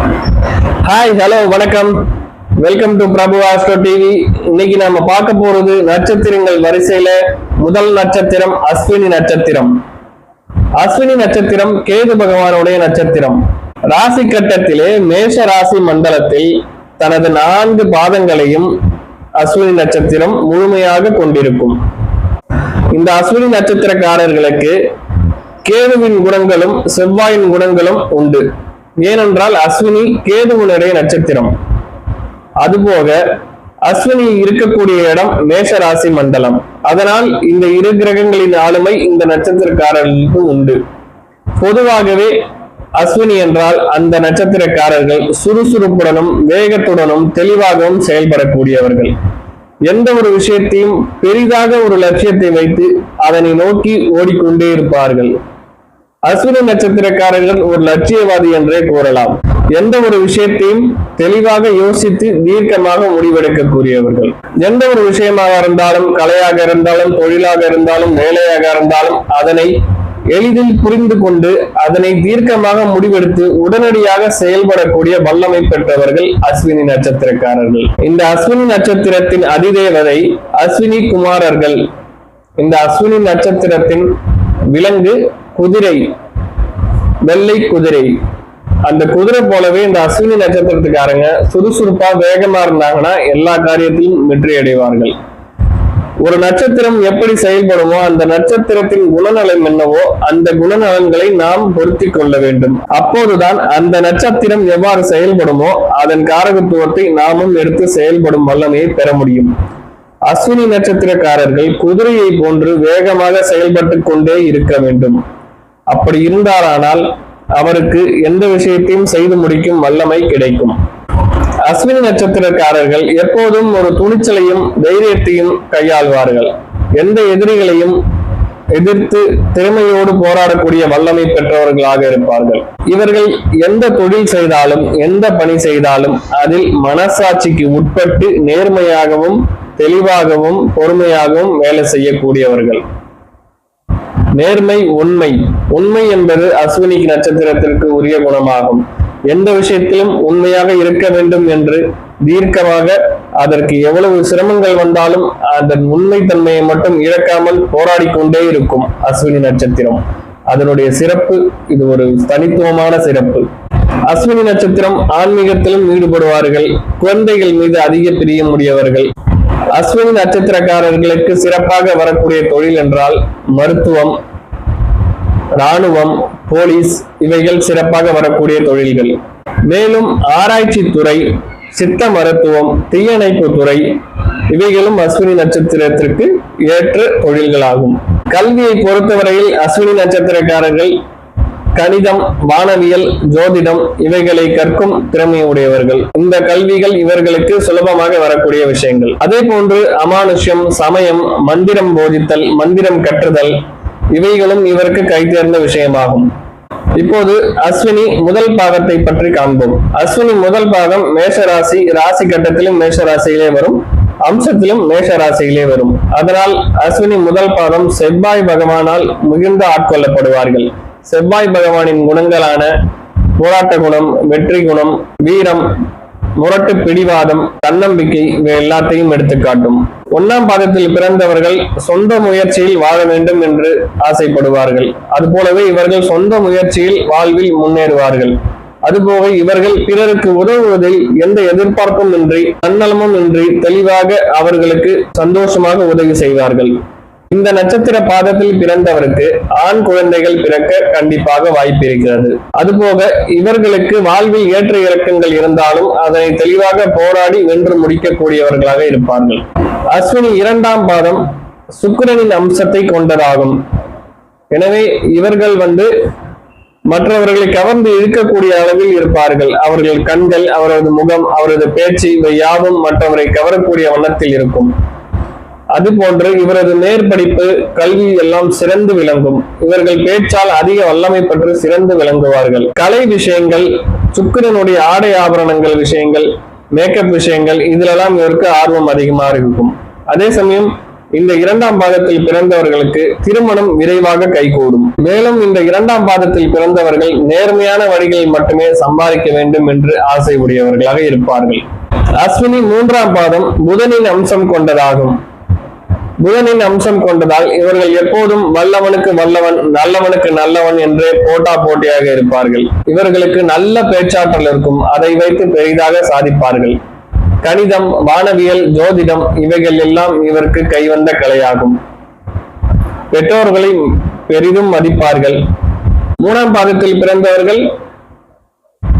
Hi hello வணக்கம். Welcome to Prabhu astro TV இன்னைக்கு நாம பார்க்க போறது நட்சத்திரங்கள் வரிசையில முதல் நட்சத்திரம் அஸ்வினி நட்சத்திரம். அஸ்வினி நட்சத்திரம் கேது பகவானுடைய நட்சத்திரம். ராசி கட்டத்திலே மேஷ ராசி மண்டலத்தில் தனது நான்கு பாதங்களையும் அஸ்வினி நட்சத்திரம் முழுமையாக கொண்டிருக்கும். இந்த அஸ்வினி நட்சத்திரக்காரர்களுக்கு கேதுவின் குணங்களும் செவ்வாயின் குணங்களும் உண்டு. ஏனென்றால் அஸ்வினி கேதுவினுடைய நட்சத்திரம். அதுபோக அஸ்வினி இருக்கக்கூடிய இடம் மேஷ ராசி மண்டலம். அதனால் இந்த இரு கிரகங்களின் ஆளுமை இந்த நட்சத்திரக்காரர்களுக்கு உண்டு. பொதுவாகவே அஸ்வினி என்றால் அந்த நட்சத்திரக்காரர்கள் சுறுசுறுப்புடனும் வேகத்துடனும் தெளிவாகவும் செயல்படக்கூடியவர்கள். எந்த ஒரு விஷயத்தையும் பெரிதாக ஒரு லட்சியத்தை வைத்து அதனை நோக்கி ஓடிக்கொண்டே இருப்பார்கள். அஸ்வினி நட்சத்திரக்காரர்கள் ஒரு லட்சியவாதி என்றே கூறலாம். எந்த ஒரு விஷயத்தையும் தெளிவாக யோசித்து தீர்க்கமாக முடிவெடுக்கக்கூடியவர்கள். எந்த ஒரு விஷயமாக இருந்தாலும் கலையாக இருந்தாலும் தொழிலாக இருந்தாலும் வேலையாக இருந்தாலும் அதனை எளிதில் புரிந்து கொண்டு அதனை தீர்க்கமாக முடிவெடுத்து உடனடியாக செயல்படக்கூடிய வல்லமை பெற்றவர்கள் அஸ்வினி நட்சத்திரக்காரர்கள். இந்த அஸ்வினி நட்சத்திரத்தின் அதிதேவதை அஸ்வினி குமாரர்கள். இந்த அஸ்வினி நட்சத்திரத்தின் விலங்கு குதிரை வெள்ளை குதிரை. அந்த குதிரை போலவே இந்த அஸ்வினி நட்சத்திரத்துக்காரங்க சுறுசுறுப்பா வேகமா இருந்தாங்கன்னா எல்லா காரியத்திலும் வெற்றி அடைவார்கள் ஒரு நட்சத்திரம் எப்படி செயல்படுமோ அந்த நட்சத்திரத்தின் குணநலம் என்னவோ அந்த குணநலன்களை நாம் பொருத்தி கொள்ள வேண்டும். அப்போதுதான் அந்த நட்சத்திரம் எவ்வாறு செயல்படுமோ அதன் காரகத்துவத்தை நாமும் எடுத்து செயல்படும் வல்லமையை பெற முடியும். அஸ்வினி நட்சத்திரக்காரர்கள் குதிரையை போன்று வேகமாக செயல்பட்டு கொண்டே இருக்க வேண்டும். அப்படி இருந்தாரானால் அவருக்கு எந்த விஷயத்தையும் செய்து முடிக்கும் வல்லமை கிடைக்கும். அஸ்வினி நட்சத்திரக்காரர்கள் எப்போதும் ஒரு துணிச்சலையும் தைரியத்தையும் கையாள்வார்கள். எந்த எதிரிகளையும் எதிர்த்து திறமையோடு போராடக்கூடிய வல்லமை பெற்றவர்களாக இருப்பார்கள். இவர்கள் எந்த தொழில் செய்தாலும் எந்த பணி செய்தாலும் அதில் மனசாட்சிக்கு உட்பட்டு நேர்மையாகவும் தெளிவாகவும் பொறுமையாகவும் வேலை செய்யக்கூடியவர்கள். நேர்மை உண்மை. உண்மை என்பது அஸ்வினி நட்சத்திரத்திற்கு உரிய குணமாகும். எந்த விஷயத்திலும் உண்மையாக இருக்க வேண்டும் என்று தீர்க்கமாக அதற்கு எவ்வளவு சிரமங்கள் வந்தாலும் அதன் உண்மை தன்மையை மட்டும் இழக்காமல் போராடி கொண்டே இருக்கும் அஸ்வினி நட்சத்திரம். அதனுடைய சிறப்பு இது ஒரு தனித்துவமான சிறப்பு. அஸ்வினி நட்சத்திரம் ஆன்மீகத்திலும் ஈடுபடுவார்கள். குழந்தைகள் மீது அதிக பிரியமுடையவர்கள் அஸ்வினி நட்சத்திரக்காரர்களுக்கு சிறப்பாக வரக்கூடிய தொழில் என்றால் மருத்துவம் ராணுவம் போலீஸ் இவைகள் சிறப்பாக வரக்கூடிய தொழில்கள். மேலும் ஆராய்ச்சி துறை சித்த மருத்துவம் தீயணைப்பு துறை இவைகளும் அஸ்வினி நட்சத்திரத்திற்கு ஏற்ற தொழில்களாகும். கல்வியை பொறுத்தவரையில் அஸ்வினி நட்சத்திரக்காரர்கள் கணிதம் வானவியல் ஜோதிடம் இவைகளை கற்கும் திறமை உடையவர்கள் இந்த கல்விகள் இவர்களுக்கு சுலபமாக வரக்கூடிய விஷயங்கள். அதே போன்று அமானுஷ்யம் சமயம் மந்திரம் போதித்தல் மந்திரம் கற்றுதல் இவைகளும் இவருக்கு கைதேர்ந்த விஷயமாகும். இப்போது அஸ்வினி முதல் பாகத்தை பற்றி காண்போம். அஸ்வினி முதல் பாகம் மேஷராசி ராசி கட்டத்திலும் மேஷராசியிலே வரும். அம்சத்திலும் மேஷராசியிலே வரும். அதனால் அஸ்வினி முதல் பாதம் செவ்வாய் பகவானால் மிகுந்த ஆட்கொள்ளப்படுவார்கள். செவ்வாய் பகவானின் குணங்களான போராட்ட குணம் வெற்றி குணம் வீரம் முரட்டு பிடிவாதம் தன்னம்பிக்கை இவை எல்லாத்தையும் எடுத்துக்காட்டும் ஒன்னாம் பாதத்தில் பிறந்தவர்கள் சொந்த முயற்சியில் வாழ வேண்டும் என்று ஆசைப்படுவார்கள். அதுபோலவே இவர்கள் சொந்த முயற்சியில் வாழ்வில் முன்னேறுவார்கள். அதுபோக இவர்கள் பிறருக்கு உதவுவதில் எந்த எதிர்பார்ப்பும் இன்றி தன்னலமும் இன்றி தெளிவாக அவர்களுக்கு சந்தோஷமாக உதவி செய்வார்கள். இந்த நட்சத்திர பாதத்தில் பிறந்தவருக்கு ஆண் குழந்தைகள் பிறக்க கண்டிப்பாக வாய்ப்பு இருக்கிறது. அதுபோக இவர்களுக்கு வாழ்வில் ஏற்ற இறக்கங்கள் இருந்தாலும் அதனை தெளிவாக போராடி வென்று முடிக்கக்கூடியவர்களாக இருப்பார்கள். அஸ்வினி இரண்டாம் பாதம் சுக்கிரனின் அம்சத்தை கொண்டதாகும். எனவே இவர்கள் வந்து மற்றவர்களை கவர்ந்து இழுக்கக்கூடிய அளவில் இருப்பார்கள். அவர்கள் கண்கள் அவரது முகம் அவரது பேச்சு இவை யாவும் மற்றவரை கவரக்கூடிய வண்ணத்தில் இருக்கும். அதுபோன்று இவரது மேற்படிப்பு கல்வி எல்லாம் சிறந்து விளங்கும். இவர்கள் பேச்சால் அதிக வல்லமை பெற்று சிறந்து விளங்குவார்கள். கலை விஷயங்கள் சுக்கிரனுடைய ஆடை ஆபரணங்கள் விஷயங்கள் மேக்கப் விஷயங்கள் இதிலெல்லாம் இவருக்கு ஆர்வம் அதிகமாக இருக்கும். அதே சமயம் இந்த இரண்டாம் பாதத்தில் பிறந்தவர்களுக்கு திருமணம் விரைவாக கைகூடும். மேலும் இந்த இரண்டாம் பாதத்தில் பிறந்தவர்கள் நேர்மையான வழிகளில் மட்டுமே சம்பாதிக்க வேண்டும் என்று ஆசை உடையவர்களாக இருப்பார்கள். அஸ்வினி மூன்றாம் பாதம் புதனின் அம்சம் கொண்டதாகும். புதனின் அம்சம் கொண்டதால் இவர்கள் எப்போதும் வல்லவனுக்கு வல்லவன் நல்லவனுக்கு நல்லவன் என்றே போட்டா போட்டியாக இருப்பார்கள். இவர்களுக்கு நல்ல பேச்சாற்றல் இருக்கும். அதை வைத்து பெரிதாக சாதிப்பார்கள். கணிதம் வானவியல் ஜோதிடம் இவைகள் எல்லாம் இவருக்கு கைவந்த கலையாகும். பெற்றோர்களை பெரிதும் மதிப்பார்கள். மூணாம் பாதத்தில் பிறந்தவர்கள்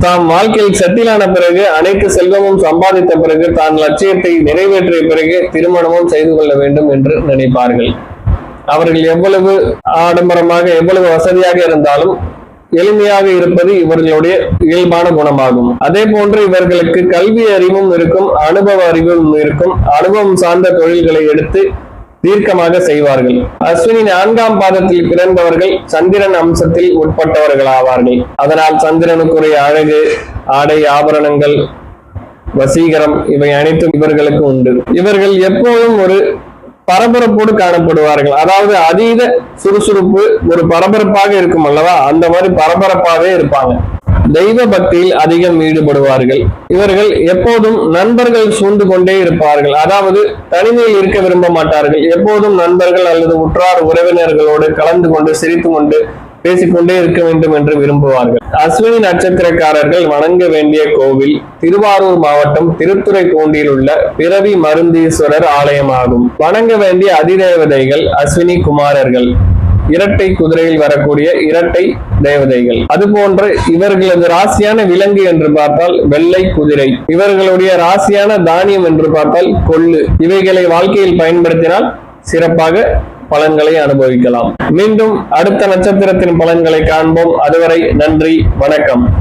தாம் வாழ்க்கையில் செட்டிலான பிறகு அனைத்து செல்வமும் சம்பாதித்த பிறகு தான் லட்சியத்தை நிறைவேற்றிய பிறகு திருமணமும் செய்து கொள்ள வேண்டும் என்று நினைப்பார்கள். அவர்கள் எவ்வளவு ஆடம்பரமாக எவ்வளவு வசதியாக இருந்தாலும் எளிமையாக இருப்பது இவர்களுடைய இயல்பான குணமாகும். அதே போன்று இவர்களுக்கு கல்வி அறிவும் இருக்கும் அனுபவ அறிவும் இருக்கும். அனுபவம் சார்ந்த தொழில்களை எடுத்து தீர்க்கமாக செய்வார்கள். அஸ்வினி நான்காம் பாதத்தில் பிறந்தவர்கள் சந்திரன் அம்சத்தில் உட்பட்டவர்கள் ஆவார்கள் அதனால் சந்திரனுக்குரிய அழகு ஆடை ஆபரணங்கள் வசீகரம் இவை அனைத்தும் இவர்களுக்கு உண்டு. இவர்கள் எப்போதும் ஒரு பரபரப்போடு காணப்படுவார்கள். அதாவது அதீத சுறுசுறுப்பு ஒரு பரபரப்பாக இருக்கும் அல்லவா? அந்த மாதிரி பரபரப்பாகவே இருப்பாங்க. தெய்வ பக்தியில் அதிகம் ஈடுபடுவார்கள். இவர்கள் எப்போதும் நண்பர்கள் சூழ்ந்து கொண்டே இருப்பார்கள். அதாவது தனிமையில் இருக்க விரும்ப மாட்டார்கள். எப்போதும் நண்பர்கள் அல்லது உற்றார் உறவினர்களோடு கலந்து கொண்டு சிரித்து கொண்டு பேசிக்கொண்டே இருக்க வேண்டும் என்று விரும்புவார்கள். அஸ்வினி நட்சத்திரக்காரர்கள் வணங்க வேண்டிய கோவில் திருவாரூர் மாவட்டம் திருத்துறைப்பூண்டியில் உள்ள பிறவி மருந்தீஸ்வரர் ஆலயமாகும். வணங்க வேண்டிய அதிதேவதைகள் அஸ்வினி குமாரர்கள். இரட்டை குதிரையில் வரக்கூடிய இரட்டை தேவதைகள். அது போன்று இவர்களது ராசியான விலங்கு என்று பார்த்தால் வெள்ளை குதிரை. இவர்களுடைய ராசியான தானியம் என்று பார்த்தால் கொள்ளு. இவைகளை வாழ்க்கையில் பயன்படுத்தினால் சிறப்பாக பலன்களை அனுபவிக்கலாம். மீண்டும் அடுத்த நட்சத்திரத்தின் பலன்களை காண்போம். அதுவரை நன்றி வணக்கம்.